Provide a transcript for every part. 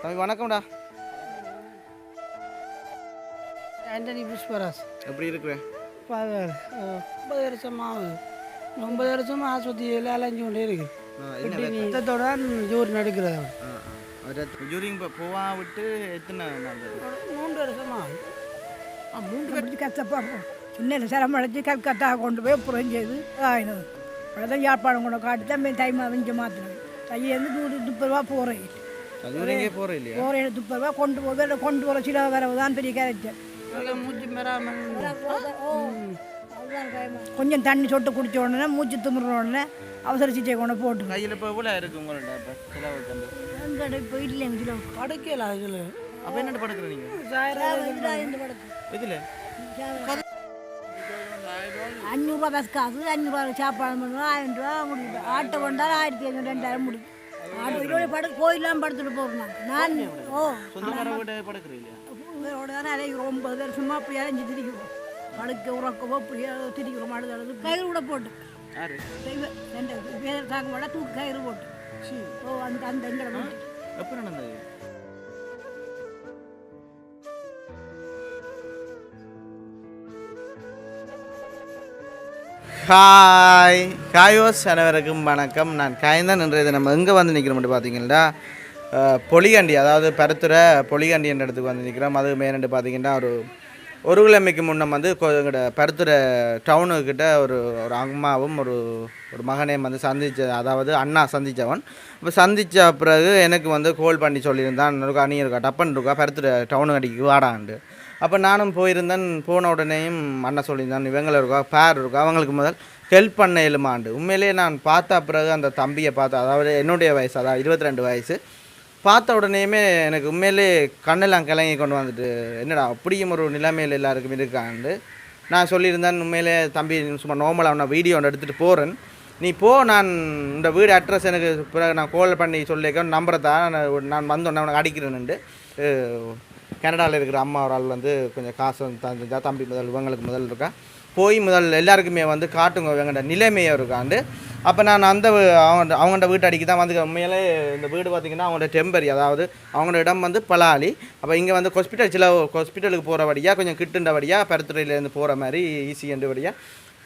தம்பி வணக்கம்டா. ஆண்டனி புஷ்பராஜ். எப்படி இருக்கிறேன் ஒன்பது வருஷம் ஆகுது. ஒன்பது வருஷம் ஆஸ்பத்திரியில் அலைஞ்சு கொண்டே இருக்கு. ரத்தத்தோட ஜோர் நடுக்கிறது ஜூரிங் போவா விட்டு எத்தனை? மூன்று வருஷம் ஆகுது. பிடிச்சி கஷ்டப்படுறோம் சின்ன சிரமம் அழைச்சி கல்கத்தா கொண்டு போய் புறம் செய்து ஆயினது அவ்வளோதான் யாழ்ப்பாணம் கொண்டு காட்டி தான் டைம் அவிஞ்சு மாற்றினது கையிலேருந்து நூறு முப்பது ரூபா போகிறேன் போகிற ரூபா கொண்டு போக கொண்டு போகிற சில வரவு தான் பெரிய கேரக்டர் கொஞ்சம் தண்ணி சொட்டு குடிச்ச உடனே மூச்சு திமுற உடனே அவசர சிகிச்சை கொண்டு போட்டு கையில் இப்போ எவ்வளோ இருக்கு உங்கள்ட்ட இப்போ செலவுக்கு வந்து எங்கட இப்போ இல்லைங்க சில படுக்கையில் அதில். அப்போ என்னட்டு படுக்கிற நீங்கள் இதில் அஞ்சூறுரூவா பஸ் காசு அஞ்சூறுரூவா சாப்பாடு பண்ணுவோம் ஆயிரம் ரூபா முடியும் ஆட்டோ கொண்டாலும் ஆயிரத்தி ஐநூறு ரெண்டாயிரம் முடியும் ஆட்டோ இதோட படு கோயிலாம் படுத்துட்டு போகிறோம் நான் ஓ வீடு இவரோட தானே அலைகிறோம் ஒன்பது வருஷமா அப்படி அலைஞ்சு திரிக்கிறோம். படுக்க உறக்கவோ அப்படியே திரிக்கிறோம் அடுத்த கயிறு கூட போட்டு. ரெண்டு பேர் தாங்க தூக்கு கயிறு போட்டு. ஓ அந்த அந்த எங்களை நடந்தது? ஹாய் ஹாயோஸ் அனைவருக்கும் வணக்கம். நான் காய்ந்தான். நின்றது நம்ம எங்கே வந்து நிற்கிறோம் பார்த்தீங்கன்னா அஹ், பொலிகண்டி அதாவது பருத்துறை பொலிகண்டி என்ற இடத்துக்கு வந்து நிற்கிறோம் அது மேனண்டு பார்த்தீங்கன்னா ஒரு ஒரு கிழமைக்கு முன்னம் வந்து கொ- எங்கட பருத்துறை டவுனுக்கிட்ட ஒரு ஒரு அம்மாவும் ஒரு ஒரு மகனையும் வந்து சந்திச்ச அதாவது அண்ணா சந்தித்தவன் இப்போ சந்தித்த பிறகு எனக்கு வந்து கோல் பண்ணி சொல்லியிருந்தான். இருக்கா நீ இருக்கா டப்பன் இருக்கா பருத்துறை டவுனு கடிக்கு வாடான்ட்டு. அப்போ நானும் போயிருந்தேன். போன உடனேயும் அண்ணன் சொல்லியிருந்தான் இவங்கள இருக்கா பேர் இருக்கா அவங்களுக்கு முதல் ஹெல்ப் பண்ண இயலுமாண்டு உண்மையிலேயே நான் பார்த்த பிறகு அந்த தம்பியை பார்த்தா அதாவது என்னுடைய வயசு அதாவது இருபத்தி ரெண்டு வயசு பார்த்த உடனேயுமே எனக்கு உண்மையிலே கண்ணெல்லாம் கிளங்கி கொண்டு வந்துட்டு என்னடா அப்படியும் ஒரு நிலைமையில் எல்லாருக்கும் இருக்காண்டு நான் சொல்லியிருந்தேன் உண்மையிலே தம்பி சும்மா நார்மலாக நான் வீடியோ ஒன்று எடுத்துகிட்டு போகிறேன் நீ போ நான் இந்த வீடு அட்ரஸ் எனக்கு பிறகு நான் கால் பண்ணி சொல்லியிருக்கேன் நம்பரை தான் நான் நான் வந்தோன்னே உனக்கு அடிக்கிறேன்ண்டு கனடாவில் இருக்கிற அம்மா ஒரு ஆள் வந்து கொஞ்சம் காசு வந்து தந்துச்சா தம்பி முதல் இவங்களுக்கு முதல் இருக்கா. போய் முதல் எல்லாருக்குமே வந்து காட்டுங்க இவங்கள்ட நிலைமையை இருக்காண்டு அப்போ நான் அந்த அவங்க அவங்கள்ட்ட வீட்டு அடிக்கி தான் வந்து உண்மையிலே இந்த வீடு பார்த்திங்கன்னா அவங்களோட டெம்பரி அதாவது அவங்களோட இடம் வந்து பலாலி. அப்போ இங்கே வந்து ஹாஸ்பிட்டல் சில ஹாஸ்பிட்டலுக்கு போகிற வழியாக கொஞ்சம் கிட்டுண்ட வழியாக பருத்துறையிலேருந்து போகிற மாதிரி ஈஸி என்ற வழியாக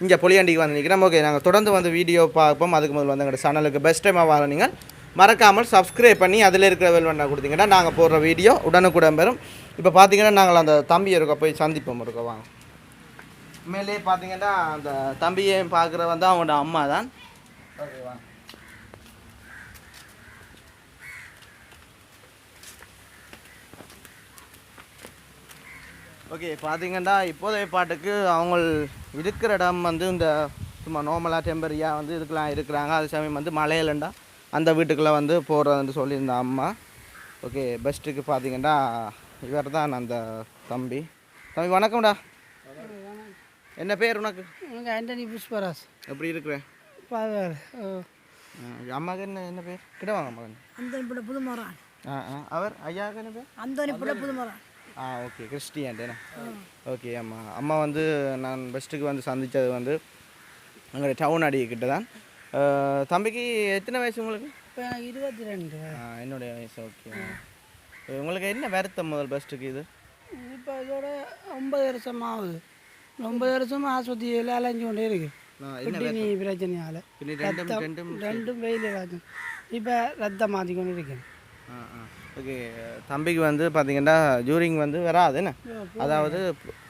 இங்கே பொலியாண்டிக்கு வந்து நிற்கிறோம் ஓகே நாங்கள் தொடர்ந்து வந்து வீடியோ பார்ப்போம். அதுக்கு முதல் வந்து எங்களோட சேனலுக்கு பெஸ்ட் டைமாக வாங்க நீங்கள் மறக்காமல் சப்ஸ்கிரைப் பண்ணி அதில் இருக்கிற வெல் பண்ண கொடுத்தீங்கன்னா நாங்கள் போடுற வீடியோ உடனுக்குடன் பெறும். இப்போ பார்த்தீங்கன்னா நாங்கள் அந்த தம்பி இருக்க போய் சந்திப்போம் இருக்க வாங்க. மேலே பார்த்தீங்கன்னா அந்த தம்பியை பார்க்குற வந்து அவங்களோட அம்மா தான். ஓகே ஓகே பார்த்தீங்கன்னா இப்போதைய பாட்டுக்கு அவங்க இருக்கிற இடம் வந்து இந்த சும்மா நார்மலாக டெம்பரியாக வந்து இதுக்கெலாம் இருக்கிறாங்க. அது சமயம் வந்து மலையிலண்டா. அந்த வீட்டுக்குள்ளே வந்து போகிறதுன்னு சொல்லியிருந்த அம்மா. ஓகே பெஸ்ட்டுக்கு பார்த்தீங்கன்னா இவர் தான் அந்த தம்பி. தம்பி வணக்கம்டா. என்ன பேர் உனக்கு? எனக்கு ஆண்டனி புஷ்பராஜ். எப்படி இருக்கிற? பாவர். அம்மாவுக்கு என்ன என்ன பேர்? கிட்ட வாங்க அம்மா கொஞ்சம். அந்த பிள்ளை புதுமரம் ஆ ஆ அவர் ஐயாவுக்கு என்ன பேர்? அந்த பிள்ளை புதுமரம் ஆ ஓகே கிறிஸ்டியன்ட்டேண்ணா ஓகே அம்மா. அம்மா வந்து நான் பெஸ்ட்டுக்கு வந்து சந்தித்தது வந்து அங்கே டவுன் அடிக்கிட்ட தான் தம்பிக்கு எத்தனை வயசு உங்களுக்கு? இருபத்தி ரெண்டு என்னுடைய வயசு ஓகே. உங்களுக்கு என்ன வருத்தம் முதல் பெஸ்ட்டுக்கு இது? இப்போ இதோட ஒன்பது வருஷம் ஆகுது ஒன்பது வருஷம் ஆஸ்பத்திரியில் அலைஞ்சு கொண்டே இருக்கு. கிட்னி பிரச்சனையால். பின்ன ரெண்டும் வெயில் இப்போ ரத்தம் மாற்றி கொண்டு இருக்கேன் ஓகே. தம்பிக்கு வந்து பார்த்தீங்கன்னா ஜூரிங் வந்து வராது என்ன? அதாவது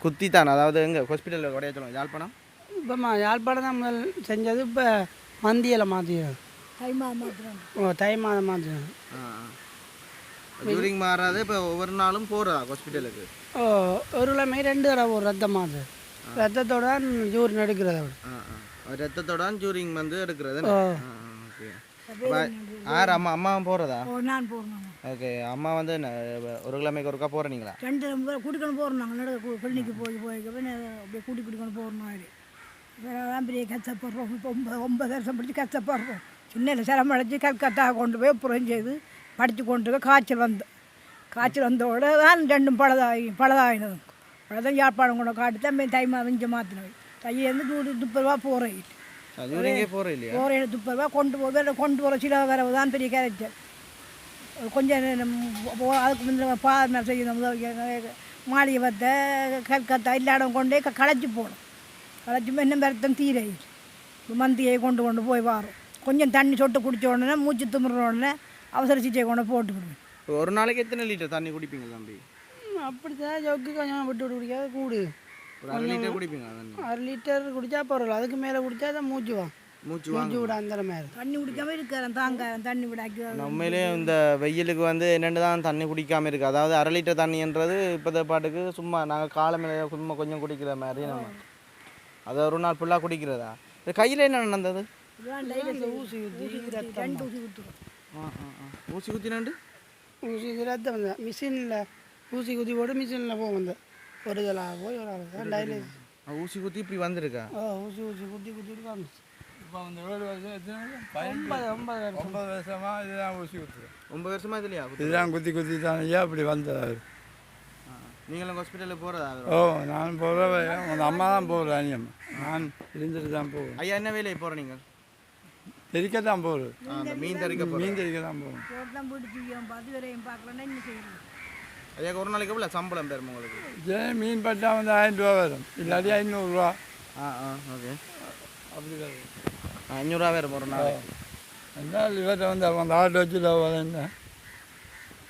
குத்தி தான். அதாவது எங்கே ஹாஸ்பிட்டலில் உடைய சொல்லுவாங்க யாழ்ப்பாணம்? இப்போம்மா யாழ்ப்பாணம் தான் முதல் செஞ்சது. இப்போ கைமா மாத்திரம் ஓ தை மாதம் ஆ ஜூரிங் மாறாது இப்போ ஒவ்வொரு நாளும் போகிறதா ஹாஸ்பிட்டலுக்கு ஓ ஒரு கிழமை ரெண்டு தடவை ஒரு ரத்தம் மாற்று ரத்தத்தோட ஜூர் நடுக்கிறது அவர். ஆ ஆ. ரத்தத்தோட ஜூரிங் வந்து எடுக்கிறது யார் அம்மா அம்மாவும் போகிறதா நான் போகிறோம் ஓகே அம்மா வந்து ஒரு கிழமைக்கு ஒருக்கா போகிறீங்களா ரெண்டு கூட்டிக்கொண்டு போகிறோம் நாங்கள் நடுக்க கிளினிக்கு போய் போய் அப்படியே கூட்டி கூட்டிக்கொண்டு போகிறோம் வேறதான் பெரிய கஷ்டப்படுறோம் இப்போ ஒன்பது ஒன்பது வருஷம் படித்து கஷ்டப்படுறோம் சின்ன சிரமம் அழைச்சி கல்கத்தா கொண்டு போய் புறம் செய்து படித்து கொண்டு போய் காய்ச்சல் வந்து காய்ச்சல் வந்தோட தான் ரெண்டும் பழதாகி பழதாகினது பழதான் யாழ்ப்பாணம் கொண்டு காட்டி தான் டைம் அவிஞ்சு மாற்றினது தையிலேருந்து நூறு முப்பது ரூபா போகிறேன் போகிற முப்பது ரூபா கொண்டு போக கொண்டு போகிற சில வரவு தான் பெரிய கேரக்டர் கொஞ்சம் அதுக்கு முந்தின பாதனை செய்யணும் மாளிகை வத்த கல்கத்தா இல்லாடம் கொண்டே களைச்சி போகணும் களைச்சி இன்னும் பெருத்தம் தீரை மந்தியை கொண்டு கொண்டு போய் வாரோம் கொஞ்சம் தண்ணி சொட்டு குடிச்ச உடனே மூச்சு துமுற உடனே அவசர சிகிச்சை கொண்டு போட்டுக்கிடுவேன் இப்போ ஒரு நாளைக்கு எத்தனை லிட்டர் தண்ணி குடிப்பீங்க தம்பி அப்படி தான் ஜொக்கு கொஞ்சம் விட்டு விட்டு குடிக்காத கூடு அரை லிட்டர் குடிப்பீங்க தண்ணி அரை லிட்டர் குடிச்சா பரவாயில்ல அதுக்கு மேலே குடிச்சா தான் மூச்சு வா மூச்சு மூச்சு விட அந்த மாதிரி தண்ணி குடிக்காம இருக்கிறேன் தாங்க தண்ணி விடாக்கி உண்மையிலே இந்த வெயிலுக்கு வந்து என்னென்னு தான் தண்ணி குடிக்காமல் இருக்குது அதாவது அரை லிட்டர் தண்ணின்றது இப்போத பாட்டுக்கு சும்மா நாங்கள் காலமையில சும்மா கொஞ்சம் குடிக்கிற மாதிரி நம்ம அதை ஒரு நாள் ஃபுல்லாக குடிக்கிறதா? இது கையில் என்ன நடந்தது? ஊசி ஊசி ஊற்றுறோம் ஆ ஆ ஆ ஊசி குத்தினாண்டு ஊசி ரத்தம் வந்தேன் மிஷினில் ஊசி குத்தி போட்டு மிஷினில் போகும் வந்து ஒரு தலா போய் ஒரு ஆள். டைலிஸ் ஊசி குத்தி இப்படி வந்திருக்கா? ஊசி ஊசி குத்தி குத்தி காமிச்சு இப்போ அந்த ஏழு வருஷம்? ஒன்பது ஒன்பது வருஷம். ஒன்பது வருஷமாக இதுதான் ஊசி குத்துறேன் ஒன்பது வருஷமா இதுலையா? குத்து? இதுதான் குத்தி குத்தி தான் ஐயா இப்படி வந்தது. ஆ. நீங்களும் ஹாஸ்பிட்டலுக்கு போகிறதா ஓ நான் போகிறேன் உங்கள் அம்மா தான் போகிறேன் அனியம்மா நான் இருந்துட்டு தான் போவேன் ஐயா என்ன வேலையை போகிற நீங்கள்? தெரிக்க தான் போகிறேன் ஆ, அந்த மீன் தறிக்க போகிறேன் மீன் தெரிக்க தான் வரையும் பார்க்கலன்னா செய்யணும் ஐயா ஒரு நாளைக்கு எவ்வளோ சம்பளம் பெறும் உங்களுக்கு? சரி மீன் பட்டா வந்து ஆயிரம் ரூபா வரும். இல்லாட்டி ஐநூறுரூவா ஆ ஆ ஓகே. அப்படி வரும். அஞ்சூறுரூவா வரும் ஒரு நாளைக்கு. என்ன இவர்கிட்ட வந்து அந்த ஆட்டோ வச்சுல வரேன்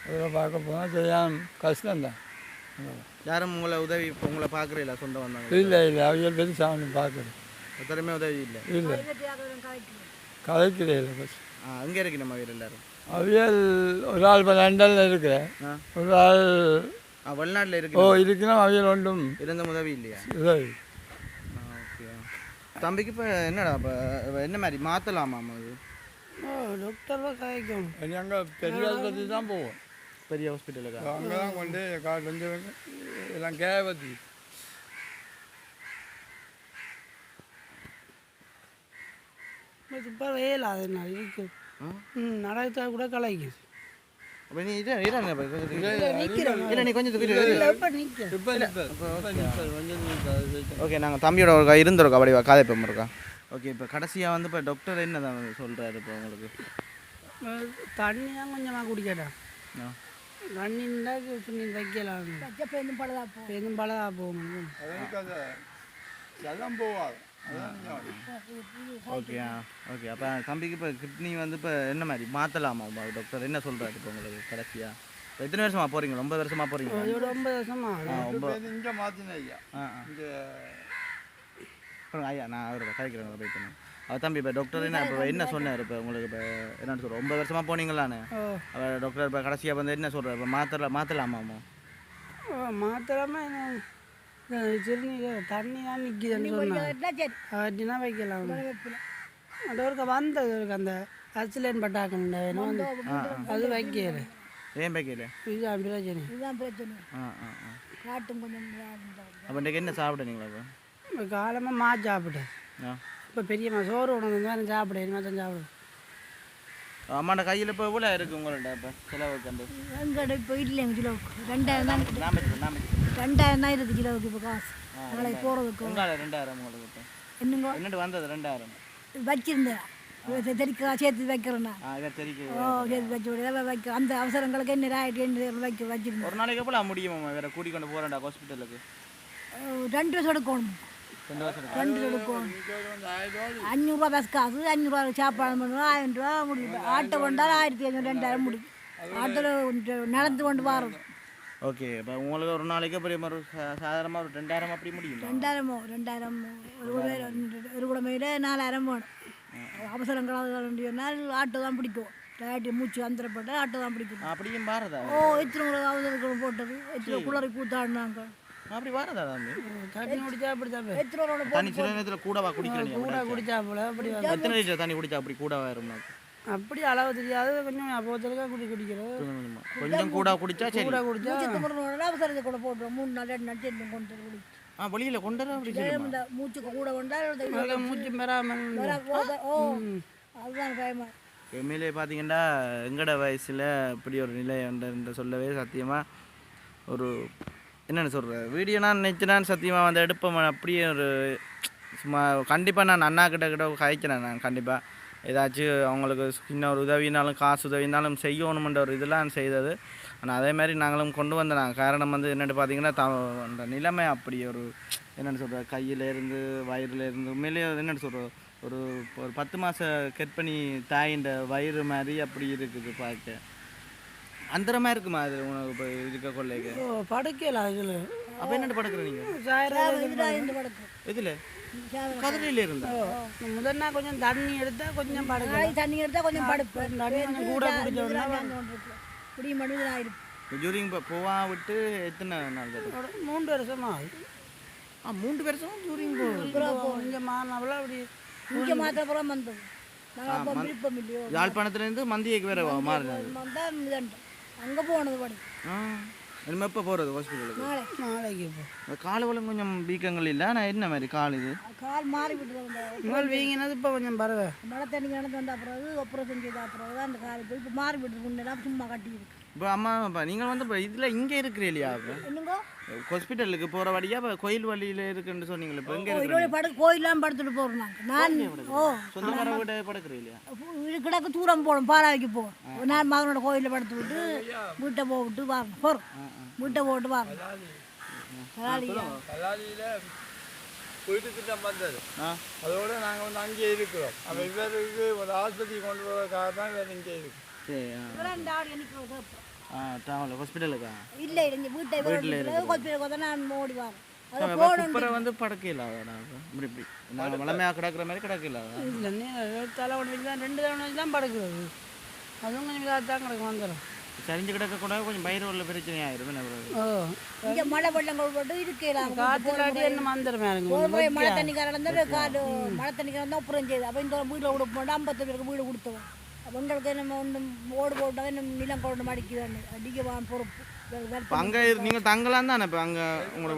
அதில் பார்க்க போனால் சரியான கஷ்டம்தான். யாரும் உங்களை உதவி இப்போ உங்களை பார்க்குறீங்களா சொந்த வந்தாங்க இல்லை இல்லை அவையல் பெருசாக ஒன்று பார்க்குறேன் எத்தனையுமே உதவி இல்லை. இல்லை. கதைக்கிறே இல்லை பஸ் ஆ அங்கே இருக்கு நம்ம வீடு எல்லாரும்? அவியல் ஒரு ஆள் இப்போ லண்டனில் இருக்கிறேன் ஒரு ஆள் வெளிநாட்டில் ஓ இருக்கு இருக்கணும் அவியல் ஒன்றும் இருந்த உதவி இல்லையா? உதவி. தம்பிக்கு இப்போ என்னடா இப்போ என்ன மாதிரி மாற்றலாமா அது ஓ டாக்டர் தான் காய்க்கணும் இனி அங்கே பெரிய ஆஸ்பத்திரி தான் போவோம். பெரிய ஹாஸ்பிட்டலுக்கா அங்கே தான் கொண்டு காட்டு வந்து எல்லாம் கேவத்தி இப்போ வேலை அது என்ன இருக்கு. நடத்தா கூட நிற்பேன் ஓகே நாங்கள் தம்பியோட ஒரு இருந்திருக்கோம் அப்படி காதைப்பம் இருக்கா? ஓகே இப்போ கடைசியாக வந்து இப்போ டாக்டர் என்ன தான் சொல்கிறாரு இப்போ உங்களுக்கு? தண்ணி தான் கொஞ்சமாக குடிக்கட்டா பழுதா போ. எதுவும் பலதா போகணும் அதற்கு அது எல்லாம் போவாது. Okay okay. அப்போ தம்பிக்கு இப்போ கிட்னி வந்து இப்போ என்ன மாதிரி? மாற்றலாமா டாக்டர் என்ன சொல்கிறாரு இப்போ உங்களுக்கு கடைசியாக இப்போ எத்தனை வருஷமா போகிறீங்க ஒன்பது வருஷமா போகிறீங்க ஒரு ஒன்பது வருஷமா? ஒன்பது பேர் இங்கே மாற்றின ஐயா. ஆ ஐயா நான் அவரோட கதைக்கிறேன் பண்ணேன் தம்பி இப்போ டாக்டர் என்ன இப்போ என்ன சொன்னார்? இப்போ உங்களுக்கு இப்போ என்னன்னு சொல்கிறோம் ஒன்பது வருஷமா போனீங்களான்னு? அவர் டாக்டர் இப்போ கடைசியாக வந்து என்ன சொல்கிறார் இப்போ மாற்றல மாற்றலாமாமோ ஓ மாத்திரமா தண்ணி தான் நிற்கிதுன்னு சொன்னாங்க வைக்கலாம். அது ஒருக்க வந்தது இருக்கு அந்த அசிலேன் பட்டாக்கள் வந்து. அது வைக்கல. ஏன் பேக்கல இது அப்படி பிரச்சனை. இதுதான் பிரச்சனை. ஆ ஆ ஆ. காட்டும் கொஞ்சம். அப்போ இன்றைக்கு என்ன சாப்பிட்டீங்களா இப்போ? இப்போ காலமாக மா சாப்பிட்டேன். ஆ. இப்போ பெரியம்மா சோறு உணவு சாப்பிட்டேன் இனிமேல் தான் சாப்பிடுவேன் அம்மாண்ட கையில் இப்போ எவ்வளோ இருக்குது உங்கள்ட்ட இப்போ செலவுக்கு அந்த? எங்கட இப்போ இல்லைங்க கிலோவுக்கு ரெண்டாயிரம் தான் ரெண்டாயிரம் தான் இருக்குது கிலோவுக்கு இப்போ காசு. நாளைக்கு போகிறதுக்கு உங்களால் ரெண்டாயிரம் உங்களுக்கு இப்போ? என்னங்க? என்னட்டு வந்தது ரெண்டாயிரம்? வச்சிருந்தேன். தெரிக்க சேர்த்து வைக்கிறேன்னா ஆ இதை தெரிக்க ஓ சேர்த்து வச்சு விட. வைக்க அந்த அவசரங்களுக்கு என்ன ஆயிட்டு என்ன வைக்க வச்சிருந்தேன். ஒரு நாளைக்கு எவ்வளோ முடியுமா வேற கூட்டி கொண்டு போகிறேன்டா ஹாஸ்பிட்டலுக்கு ரெண்டு வருஷம் எடுக்கணும். ரெண்டு எடுக்கணும் அஞ்சூறுரூவா பஸ் காசு அஞ்சூறுரூவா சாப்பாடு பண்ணுவோம் ஆயிரம் ரூபா முடியும் ஆட்டோ கொண்டாலும் ஆயிரத்தி ஐநூறு ரெண்டாயிரம் முடியும் ஆட்டோவில் நடந்து கொண்டு வரோம் ஓகே இப்போ உங்களுக்கு ஒரு நாளைக்கு அப்படி ஒரு சா- சாதாரணமா ஒரு ரெண்டாயிரம் அப்படி முடியுமா? ரெண்டாயிரமோ ரெண்டாயிரம் ஒரு கூட- ஒரு குடமையில் நாலாயிரம் போகணும் அவசரங்களாக வேண்டியனால் ஆட்டோ தான் பிடிக்கும். டயட்டு மூச்சு அந்தரப்பட்ட ஆட்டோ தான் பிடிக்கும். அப்படியும் பாரதா? ஓ எத்தனை கூட அவசரங்கள் போட்டது? எத்தனை குளறி கூத்தாடினாங்க? அப்படி பாரதா தம்பி? தண்ணி குடிச்சா அப்படி எத்தனை தண்ணி சில நேரத்தில் கூடவா குடிக்கிறீங்க கூட குடிச்சா போல அப்படி எத்தனை லிட்டர் தண்ணி குடிச்சா அப்படி கூடவா வரும் அப்படி அளவு தெரியாது கொஞ்சம் அப்போத்தலுக்கா குடி குடிக்கிறது கொஞ்சம் கூட குடிச்சா சரி. கூட குடிச்சா அவசரத்தை கூட போட்டுருவோம் மூணு நாள் ரெண்டு நாள் சேர்ந்து கொண்டு குடி ஆ வெளியில கொண்டு வர அப்படி மூச்சு கூட நல்லா மூச்சு பெறாமல் ஓ அதுதான் பயமா. உண்மையிலே பார்த்தீங்கன்னா எங்கட வயசில் இப்படி ஒரு நிலை என்று சொல்லவே சத்தியமாக ஒரு என்னென்னு சொல்கிறேன் வீடியோ நான் நினச்சினான் சத்தியமாக வந்து எடுப்பேன் அப்படியே ஒரு சும்மா கண்டிப்பாக நான் அண்ணா கிட்ட கிட்ட கழிக்கிறேன் நான் கண்டிப்பாக ஏதாச்சும் அவங்களுக்கு சின்ன ஒரு உதவினாலும் காசு உதவினாலும் செய்யணுமென்ற ஒரு இதெல்லாம் செய்தது. ஆனால் அதே மாதிரி நாங்களும் கொண்டு வந்தோம் காரணம் வந்து என்னென்னு பார்த்தீங்கன்னா த அந்த நிலைமை அப்படி ஒரு என்னென்னு சொல்கிற கையிலேருந்து வயிறுலேருந்து உண்மையிலேயே என்னென்னு சொல்கிற ஒரு ஒரு பத்து மாதம் கெட் தாயின்ற வயிறு மாதிரி அப்படி இருக்குது பார்க்க அந்த மாதிரி இருக்குமா அது உனக்கு இப்போ இருக்க கொள்ளைக்கு? ஓ படுக்கையில் அதில். அப்போ என்னென்னு படுக்கிற நீங்கள் இதில் கதிரையில் இருந்தா? முதல் நாள் கொஞ்சம் தண்ணி எடுத்தால் கொஞ்சம் படுக்க தண்ணி எடுத்தால் கொஞ்சம் படுப்பேன் தண்ணி கூட குடிச்சோம்னா ஜூரிங் போவா விட்டு எத்தனை நாள்? மூன்று வருஷமா ஆகுது. ஆ மூன்று வருஷம் ஜூரிங் போ இங்கே மாணவெல்லாம் அப்படி இங்கே மாத்திர புறம் வந்தது நாங்கள் அப்போ விருப்பம் இல்லையோ. யாழ்ப்பாணத்துலேருந்து மந்தியைக்கு வேற இதுண்டு அங்கே போனது படி. ஆ இனிமே எப்போ போகிறது ஹாஸ்பிட்டலுக்கு நாளை. நாளைக்கு இப்போ கால் வலம் கொஞ்சம் வீக்கங்கள் இல்லை? ஆனால் என்ன மாதிரி கால் இது? கால் மாறி அந்த முதல் வீங்கினது இப்போ கொஞ்சம் பரவ. மழை தண்ணி கிடந்து வந்த பிறகு ஆப்ரேஷன் செய்த பிறகு தான் அந்த கால் போய் இப்போ மாறி முன்னெல்லாம் சும்மா கட்டி இருக்கு இப்போ அம்மா இப்போ நீங்கள் வந்து இப்போ இதில் இங்கே இருக்கிறீ இல்லையா இப்போ ஹாஸ்பிட்டலுக்கு போகிற வழியா இப்போ கோயில் வழியில் இருக்குன்னு சொன்னீங்களே இப்போ எங்கே இருக்கிறீங்க? கோயிலோட படு கோயிலாம் படுத்துட்டு போகிறோம் நான் ஓ சொந்தக்கார வீட்டை படுக்கிறீ இல்லையா கிடக்கு தூரம் போகணும் பாலாவிக்கு போவோம் நான் மகனோட கோயிலில் படுத்து விட்டு வீட்டை போட்டு வரணும் போகிறோம் வீட்டை போட்டு வரணும் கலாலியா கல்லாலியில் வீட்டு திட்டம் வந்தது அதோட நாங்கள் வந்து அங்கேயே இருக்கிறோம். அப்போ இவருக்கு ஒரு ஆஸ்பத்திரி கொண்டு போகிறதுக்காக தான் இவர் இங்கே இருக்கு. சரி ஆ. ட்ராவல் ஹாஸ்பிட்டலுக்கா இல்லை இல்லை வீட்டை வந்து நான் குப்பரை வந்து படக்கையில் இப்படி இப்படி. நான் வளமையாக கிடக்கிற மாதிரி கிடக்கல இல்லை தலை ஒன்று தான் ரெண்டு தவணை வச்சு தான் படுக்கிறது. அதுவும் கொஞ்சம் இதாக தான் கிடக்கு வந்துடும் சரிஞ்சு கிடக்க கூட கொஞ்சம் பயிர் உள்ள பிரச்சனை ஆயிரும் இங்கே மழை வெள்ளங்கள் போட்டு இருக்கலாம் காற்று காட்டி என்ன மேலே மழை தண்ணி கலந்து காடு மழை தண்ணி கலந்து அப்புறம் செய்யுது அப்போ இந்த வீட்டில் கொடுக்க மாட்டோம் ஐம்பத்து பேருக்கு வீடு கொடுத்தோம். அப்போ உங்களுக்கு நம்ம ஒன்று ஓடு போட்டோம் இன்னும் நிலம் கொண்டு மடிக்குதான்னு அடிக்க பொறுப்பு. அங்கே தங்கலாம் தானே இப்போ அங்கே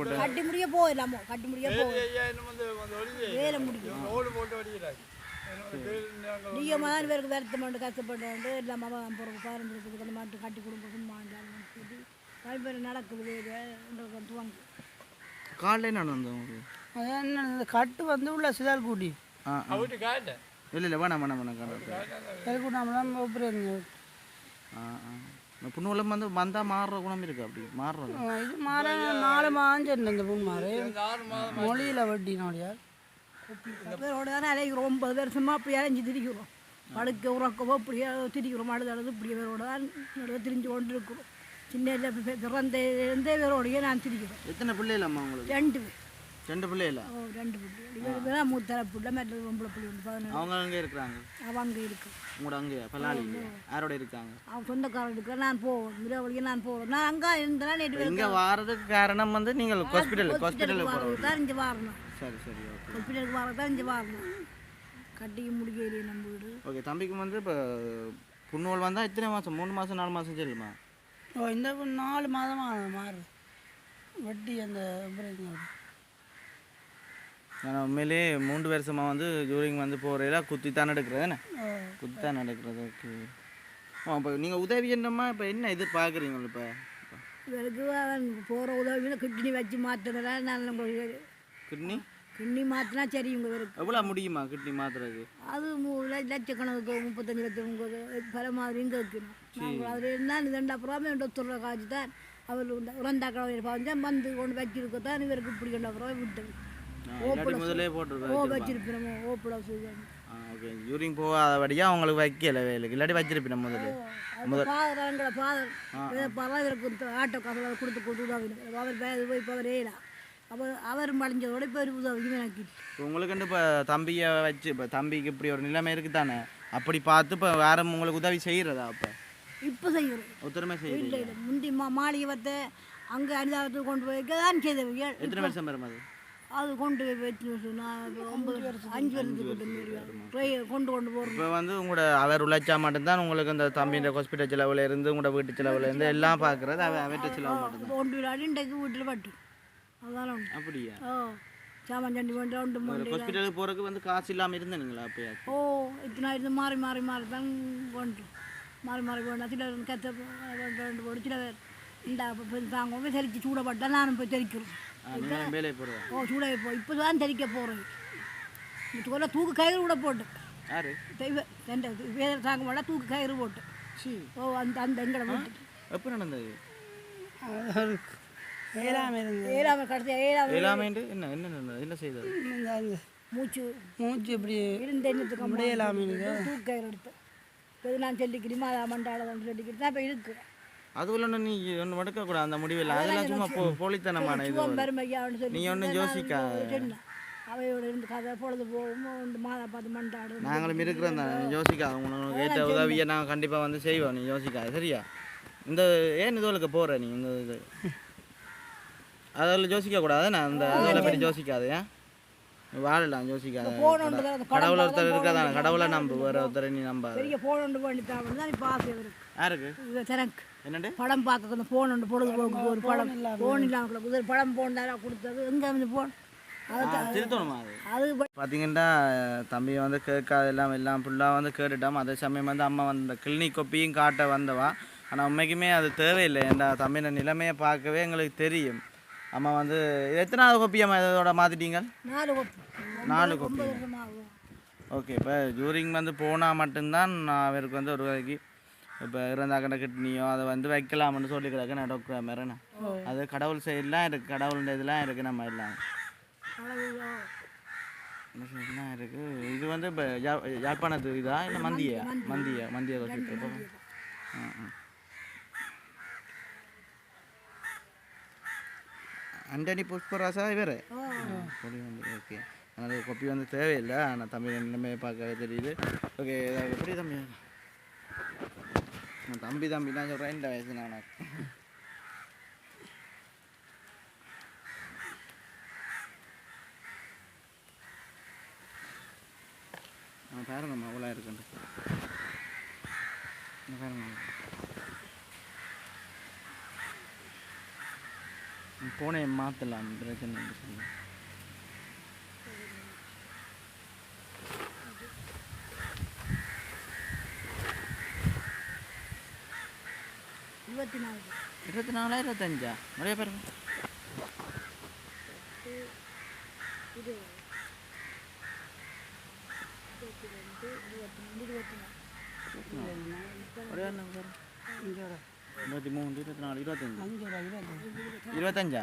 விட்டு? கட்டி முடிய போயிடலாமோ கட்டி முடிய வேலை முடியும். போட்டு நாங்கள் தான் பேருக்கு வருத்தம் கஷ்டப்பட்டு எல்லாம் மகன் பொறுப்பு பாரம்பரியத்துக்கு அந்த மாட்டு கட்டி சும்மா இருந்தாலும் சொல்லி பல்வேறு நடக்குது துவங்கு. காலையில் என்ன நடந்தது என்ன இந்த கட்டு வந்து உள்ள சிதால் கூட்டி இல்லை இல்லை வேணாம் வேணாம் வேணாம் ஒப்புறது ஆ ஆ. இந்த புண்ணுவலம் வந்து வந்தால் மாறுற குணம் இருக்கு அப்படி? மாறுறது? இது மாற நாலு மாஞ்சு இந்த பொண்ணு மாறு. மொழியில் வட்டி நாடியார் பேரோட தானே அலைகிறோம் ஒன்பது வருஷமா அப்படி அலைஞ்சு திரிக்கிறோம். படுக்க உறக்கவோ இப்படியே திரிக்கிறோம். அழுது அழுது இப்படி பேரோட தான் திரிஞ்சு கொண்டு இருக்கிறோம் சின்ன பிறந்த எந்த பேரோடையே நான் திரிக்கிறோம் எத்தனை பிள்ளைகள் அம்மா உங்களுக்கு? ரெண்டு பேர். ரெண்டு பிள்ளைகளா ஓ ரெண்டு பிள்ளை இவர் தான் மூத்தர பிள்ளை மற்ற பொம்பளை பிள்ளை உண்டு பதினாறு அவங்க அங்கே இருக்கிறாங்க? அவன் அங்கே இருக்கு. உங்களோட அங்கே பல்லாளி யாரோட இருக்காங்க? அவன் சொந்தக்காரன் இருக்கிற நான் போவேன் மிரவழிக்கு நான் போவேன் நான் அங்கே இருந்தேன் நேற்று இங்கே வாரதுக்கு காரணம் வந்து நீங்கள் ஹாஸ்பிட்டல் ஹாஸ்பிட்டலுக்கு போகிறோம் வரது தான் இங்கே வரணும். சரி சரி ஓகே. ஹாஸ்பிட்டலுக்கு வரது தான் இங்கே வரணும். கட்டி முடிக்கலையே நம்ம வீடு. ஓகே தம்பிக்கு வந்து இப்போ புண்ணுவல் வந்தால் எத்தனை மாதம் மூணு மாதம் நாலு மாதம் செல்லுமா? ஓ இந்த நாலு மாதமாக மாறு. வட்டி அந்த நான் உண்மையிலே மூன்று வருஷமாக வந்து ஜூரிங் வந்து போகிறதுல குத்தி தான் எடுக்கிறது என்ன? குத்தி தான் எடுக்கிறது ஓகே. ஆ இப்போ நீங்கள் உதவி என்னம்மா? இப்போ என்ன இது பார்க்குறீங்க இப்போ? இவருக்கு போகிற உதவியில் கிட்னி வச்சு மாற்றுறதா உங்களுக்கு கிட்னி? கிட்னி மாற்றினா சரி உங்கள் இவருக்கு. எவ்வளோ முடியுமா கிட்னி மாத்துறதுக்கு? அது லட்சக்கணக்கு முப்பத்தஞ்சு லட்சம் பல மாதிரியும் கேட்கணும் நாங்கள் அதில் இருந்தால் இதண்டா அப்புறமே டாக்டரை காய்ச்சி தான் அவர் உறந்தா கடவுளை பாஞ்சா வந்து கொண்டு வச்சிருக்கத்தான் இவருக்கு இப்படி கொண்ட அப்புறம் இல்லாட்டி முதலே போட்டுருக்கேன் ஓ வச்சிருப்போம் ஓப்பட செய்வாங்க ஆ ஓகே. யூரிங் போகாதபடியாக அவங்களுக்கு வைக்கல வேலைக்கு. இல்லாட்டி வச்சிருப்பேன் முதல்ல. அது ஃபாதர் எங்களை ஃபாதர் பரவாயில்ல இவருக்கு ஆட்டோ காசு கொடுத்து கொடுத்து உதவி அவர் பேர் போய் இப்போ அவர் ஏலா அவர் அவர் மடிஞ்சதோட இப்போ உதவி எனக்கு உங்களுக்கு இப்போ தம்பியை வச்சு இப்போ தம்பிக்கு இப்படி ஒரு நிலைமை இருக்குது தானே அப்படி பார்த்து இப்போ வேற உங்களுக்கு உதவி செய்கிறதா அப்போ? இப்போ செய்கிறோம் இல்லை இல்லை. முந்தி மா மாளிகை வத்தை அங்கே அனிதாபத்துக்கு கொண்டு போய் தான் செய்தவங்க. எத்தனை வருஷம் பெறும் அது? அது கொண்டு போய் வச்சு நான் ஒன்பது வருஷம் அஞ்சு வருஷத்துக்கு கொண்டு கொண்டு போகிறோம் இப்போ வந்து உங்களோட அவர் உழைச்சா மட்டும்தான் உங்களுக்கு இந்த தம்பின்ற ஹாஸ்பிட்டல் செலவுல இருந்து உங்களோட வீட்டு செலவுல இருந்து எல்லாம் பார்க்குறது அவ அவற்ற செலவு மட்டும்தான். கொண்டு விளையாடி இன்றைக்கு வீட்டில் பட்டு. அதான் அப்படியா? ஓ சாமான் சண்டி கொண்டு ஒன்று மண்டி ஹாஸ்பிட்டலுக்கு போகிறதுக்கு வந்து காசு இல்லாமல் இருந்தீங்களா அப்பயா ஓ இத்தனை இருந்து மாறி மாறி மாறி தான் கொண்டு. மாறி மாறி கொண்டு. சிலர் கத்த கொண்டு போட்டு சில பேர் இந்த தாங்க போய் தெளிச்சு சூடப்பட்டா நானும் போய் தெளிக்கிறோம் வேலையை போகிறதா ஓ சூட இப்போ இப்போ தான் தெளிக்க போகிறேன் இப்போ தூக்கு கயிறு கூட போட்டு யாரு தெய்வ ரெண்டு வேதனை தாங்க மாட்டா தூக்கு கயிறு போட்டு ஓ அந்த அந்த எங்களை விட்டு எப்போ நடந்தது ஏழாம் இருந்து ஏழாம கடைசி ஏழாவது எல்லாமேண்டு என்ன என்ன என்ன செய்தது மூச்சு மூச்சு இப்படி இருந்த எண்ணத்துக்கு முடியலாம தூக்கு கயிறு எடுத்து நான் சொல்லிக்கிறேன் மாதா மண்டாளதான் சொல்லிக்கிறேன் நான் இப்போ இருக்கிறேன் அதுக்குள்ள ஒண்ணு நீ ஒன்று மடுக்கக்கூடாது அந்த முடிவில். அதெல்லாம் சும்மா போ போலித்தனமான இது நீ ஒன்றும் யோசிக்காத அவையோட இருந்து கதை பொழுது போகும் மாதா பார்த்து மண்டாடு. நாங்களும் இருக்கிறோம் தானே யோசிக்காத உனக்கு கேட்ட உதவியை நான் கண்டிப்பாக வந்து செய்வோம் நீ யோசிக்காத சரியா? இந்த ஏன் இதுகளுக்கு போகிற நீ இந்த இது? அதில் யோசிக்க கூடாது நான் அந்த அதில் பற்றி யோசிக்காத. ஏன் நீ வாழலாம் யோசிக்காத. கடவுளை ஒருத்தர் இருக்காதானே கடவுளை நம்பு வேற ஒருத்தரை நீ நம்பாத. யாருக்கு? என்னண்டு? படம் பார்க்க இந்த ஃபோன் ஒன்று பொழுதுபோக்கு ஒரு படம். ஃபோன் இல்லாமல் ஒரு படம் போன் தானே கொடுத்தது. எங்கே வந்து ஃபோன் அது பார்த்தீங்கன்னா தம்பி வந்து கேட்காத எல்லாம் எல்லாம் ஃபுல்லாக வந்து கேட்டுட்டோம் அதே சமயம் வந்து அம்மா வந்து கிளினிக் கொப்பியும் காட்ட வந்தவா. ஆனால் உண்மைக்குமே அது தேவையில்லை. ஏன்டா தம்பியோட நிலைமையை பார்க்கவே எங்களுக்கு தெரியும். அம்மா வந்து இது எத்தனாவது கொப்பி அம்மா? இதோட மாற்றிட்டீங்க நாலு ஒப்பு நாலு கொப்பி. ஓகே இப்போ ஜூரிங் வந்து போனால் மட்டும்தான் நான் அவருக்கு வந்து ஒரு வேலைக்கு இப்போ இறந்தாக்கண்ட கிட்னியோ அதை வந்து வைக்கலாம்னு சொல்லி கிடக்கு டாக்டர் மேரேண்ணா அது கடவுள் சைடெலாம் இருக்குது கடவுளுடைய இதெல்லாம் இருக்குது நம்ம எல்லாம். இருக்கு இது வந்து இப்போ யாழ்ப்பாணத்து இதா இல்லை மந்தியா? மந்தியா மந்தியா. ஹாஸ்பிட்டல் ஆ ஆ. அண்டனி புஷ்பராசா இவர்? கொடி வந்து ஓகே. அதனால் கொப்பி வந்து தேவையில்லை ஆனால் தம்பி நிலைமையை பார்க்கவே தெரியுது. ஓகே எப்படி தம்பி தம்பி தம்பி தான் சொல்கிறேன் இந்த வயசு நான் உனக்கு. ஆ பாருங்கம்மா அவ்வளோ இருக்குண்டு பாருங்க போனே மாற்றலாம் பிரச்சனை சொன்னேன் சொல்லி இருபத்தி நாலு இருபத்தி நாலா இருபத்தஞ்சா நிறைய பேர் ஒரே ஒரு நிமிஷம் இரு. இருபத்தி மூணு இருபத்தி நாலு இருபத்தஞ்சு இருபத்தஞ்சா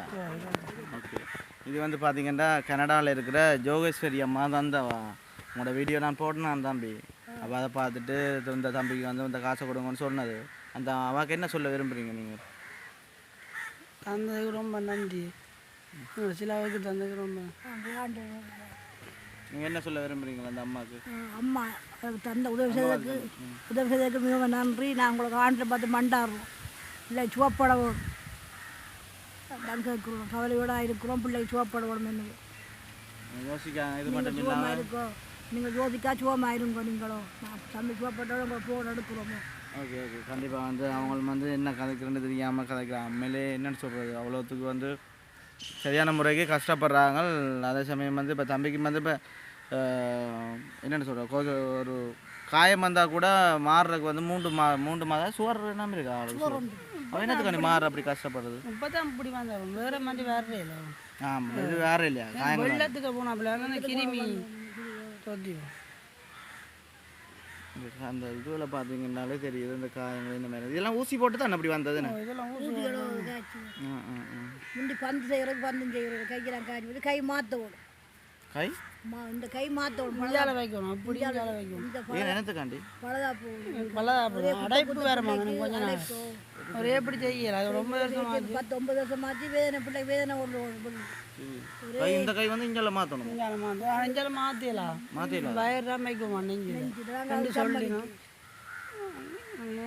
ஓகே இது வந்து பார்த்தீங்கன்னா கனடாவில் இருக்கிற ஜோகேஸ்வரி அம்மா தான் உங்களோட வீடியோ நான் போட்டேன் தம்பி அப்போ அதை பார்த்துட்டு இந்த தம்பிக்கு வந்து இந்த காசை கொடுங்கன்னு சொன்னது அந்த அவாக்கு என்ன சொல்ல விரும்புகிறீங்க நீங்கள் தந்ததுக்கு ரொம்ப நன்றி. சிலாவுக்கு தந்ததுக்கு ரொம்ப நீங்கள் என்ன சொல்ல விரும்புகிறீங்களா அந்த அம்மாவுக்கு அம்மா தந்த உதவி செய்ததுக்கு உதவி செய்ததுக்கு மிகவும் நன்றி. நான் உங்களுக்கு ஆண்டு பார்த்து மண்டாடுறோம். இல்லை சுவப்பட வேணும் அதான் கேட்குறோம் கவலையோட இருக்கிறோம் பிள்ளை சுவப்பட வேணும் என்னது நீங்க யோசிக்காங்க இது நீங்கள் சுவமாக இருங்க நீங்களும் நான் தம்பி சுவப்பட்டோட உங்களை ஃபோன் எடுக்கிறோமோ? ஓகே ஓகே கண்டிப்பாக வந்து அவங்க வந்து என்ன கதைக்கிறேன்னு தெரியாமல் கதைக்கிறாங்க. உண்மையிலே என்னன்னு சொல்கிறது அவ்வளோத்துக்கு வந்து சரியான முறைக்கு கஷ்டப்படுறாங்க. அதே சமயம் வந்து இப்போ தம்பிக்கு வந்து இப்போ என்னென்னு சொல்கிறோம் கொஞ்சம் ஒரு காயம் வந்தால் கூட மாறுறதுக்கு வந்து மூன்று மா மூன்று மாதம் சுவர் என்ன இருக்கா? அவன் என்னத்துக்கு மாறு அப்படி கஷ்டப்படுறது? இப்பதான் இப்படி வந்தவன் வேற மாதிரி வரவே இல்லை. ஆமாம் இது வேற இல்லையா? காயங்கள் வெள்ளத்துக்கு போனாப்புல. அந்த கிருமி தொத்தி இந்த- அந்த இதுவில் பார்த்தீங்கன்னாலே தெரியுது இந்த காயங்கள் இந்த மாதிரி. இதெல்லாம் ஊசி போட்டு தான் அப்படி வந்ததுன்னு இதெல்லாம் ஊசி முந்தி பந்து செய்கிறது பந்தம் செய்கிறது கைக்கெல்லாம் காய்ச்சி கை மாற்ற விடும் கை? மா இந்த கை மாற்ற விடும் இஞ்சால வைக்கணும் அப்படி இஞ்சால வைக்கணும். இந்த ஏன் என்னத்துக்காண்டி பழதா போகும் பல்லதாப்புறம் அடைப்பு வேற மாதிரி கொஞ்சம் நாள். ஒரே எப்படி செய்யல அது ரொம்ப வருஷமா பத்து ஒன்பது வருஷம் ஆச்சு வேதனை பிள்ளை வேதனை ஒரு கை இந்த கை வந்து இங்கே மாற்றணும் இஞ்சால மாத்து. இஞ்சால மாத்திடலாம் மாற்றிடலாம் வயிறு தான் நெஞ்சு ரெண்டு சொல்லிடும்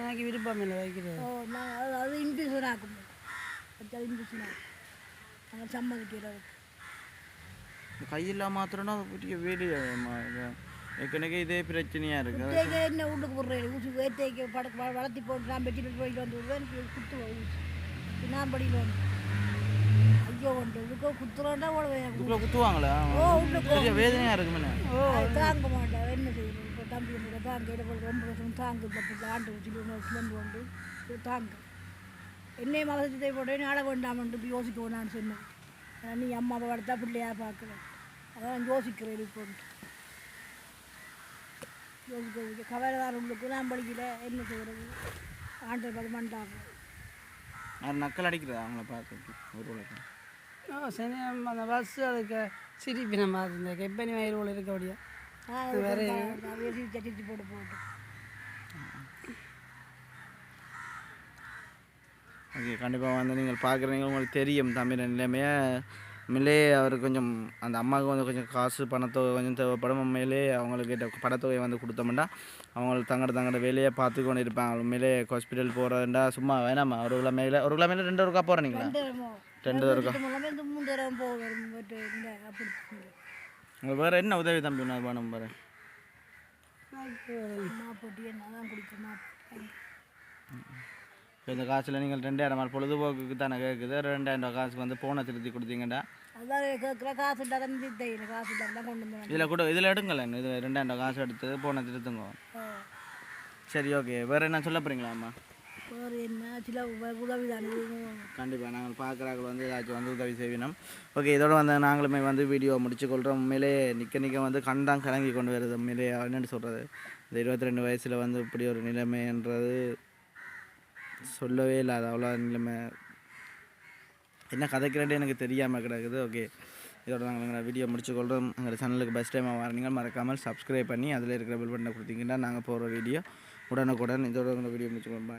எனக்கு விருப்பம் இல்லை வைக்கிறது. ஓ நான் அது அது இன்ஃபியூஷன் ஆக்கும் இன்ஃபியூஷன் ஆகும் நாங்கள் சம்மதிக்கிறதுக்கு. கையெல்லாம் மாத்திரம்னா அது பெரிய வேலை ஏற்கனவே இதே பிரச்சனையாக இருக்குது என்ன உள்ளுக்கு போடுறேன் ஊசி வேத்தைக்கு படக்கு வளர்த்தி போட்டு நான் வெட்டிட்டு போயிட்டு வந்து விடுவேன். குத்துவேன் ஊசி. நான் படியில் வந்து. ஐயோ ஒன்று இதுக்கோ குத்துறோன்னா ஓடுவேன். இதுக்குள்ள குத்துவாங்களா? ஓ பெரிய வேதனையாக இருக்குமே அது தாங்க மாட்டேன் என்ன செய்யணும் இப்போ தம்பி வந்து தாங்க இதை போட்டு ரொம்ப வருஷம் தாங்கு ஆண்டு வச்சு சுமந்து கொண்டு தாங்க. என்னையும் மகசத்தை போட்டு ஆட யோசிக்க வேணான்னு சொன்னேன். நீ அம்மாவை வளர்த்தா பிள்ளையா பார்க்கல அதான் யோசிக்கிறேன் இப்போ. கவலைதார் உள்ளுக்கு நான் படிக்கல. என்ன செய்கிறது ஆண்டு பதிமண்டாகும் யார் நக்கல் அடிக்கிறதா அவங்கள பார்த்து. ஒரு உலகம் ஓ சரி அந்த பஸ் அதுக்கு சிரிப்பின மாதிரி இந்த கெப்பனி வயிறு இருக்க முடியும் வேறு சட்டிச்சு போட்டு போட்டு ஓகே கண்டிப்பாக வந்து நீங்கள் பார்க்குறீங்க உங்களுக்கு தெரியும் தமிழ் நிலைமையை. உண்மையிலே அவர் கொஞ்சம் அந்த அம்மாவுக்கு வந்து கொஞ்சம் காசு பணத்தொகை கொஞ்சம் தேவைப்படும். உண்மையிலே அவங்களுக்கு கிட்ட பணத்தொகை வந்து கொடுத்தோம்னா அவங்களுக்கு தங்கட தங்கட வேலையை பார்த்து கொண்டு இருப்பாங்க உண்மையிலே ஹாஸ்பிட்டல் போகிறதுண்டா சும்மா வேணாமா? ஒரு கிலோ மேலே ஒரு கிலோ மேலே ரெண்டு ஒருக்கா போகிறீங்களா ரெண்டு அப்படி உங்களுக்கு வேறு என்ன உதவி தம்பி நான் வேணும் பாரு மாப்போட்டி என்ன தான் குடிக்க மாப்போட்டி இப்போ இந்த காசில் நீங்கள் ரெண்டாயிரம் ரூபாய் பொழுதுபோக்குக்கு தானே கேட்குது ரெண்டாயிரம் ரூபாய் காசுக்கு வந்து போனை திருத்தி கொடுத்தீங்கடா. இதில் கூட இதில் எடுங்களேன். இது ரெண்டாயிரம் ரூபாய் காசு எடுத்து போனை திருத்துங்க. சரி ஓகே வேறு என்ன சொல்ல போகிறீங்களா அம்மா? வேறு என்ன? சில உ- உதவி தானே கண்டிப்பாக நாங்கள் பார்க்குறாங்க வந்து ஏதாச்சும் வந்து உதவி செய்யணும். ஓகே இதோட வந்து நாங்களுமே வந்து வீடியோ முடிச்சுக்கொள்கிறோம் உண்மையிலே நிற்க நிற்க வந்து கண் தான் கலங்கி கொண்டு வருது. உண்மையிலே என்னென்னு சொல்கிறது இந்த இருபத்தி ரெண்டு வயசில் வந்து இப்படி ஒரு நிலைமைன்றது சொல்லவே இல்லை. அது அவ்வளோ நிலைமை என்ன கதைக்கிறேன்ட்டு எனக்கு தெரியாமல் கிடக்குது. ஓகே இதோட நாங்கள் எங்களை வீடியோ முடிச்சுக்கொள்கிறோம் எங்கள் சேனலுக்கு பெஸ்ட் டைமாக வரீங்க மறக்காமல் சப்ஸ்கிரைப் பண்ணி அதில் இருக்கிற பில் பட்டனை கொடுத்தீங்கன்னா நாங்கள் போகிற வீடியோ உடனுக்குடன் இதோட உங்கள் வீடியோ முடிச்சுக்கொள்வோம்.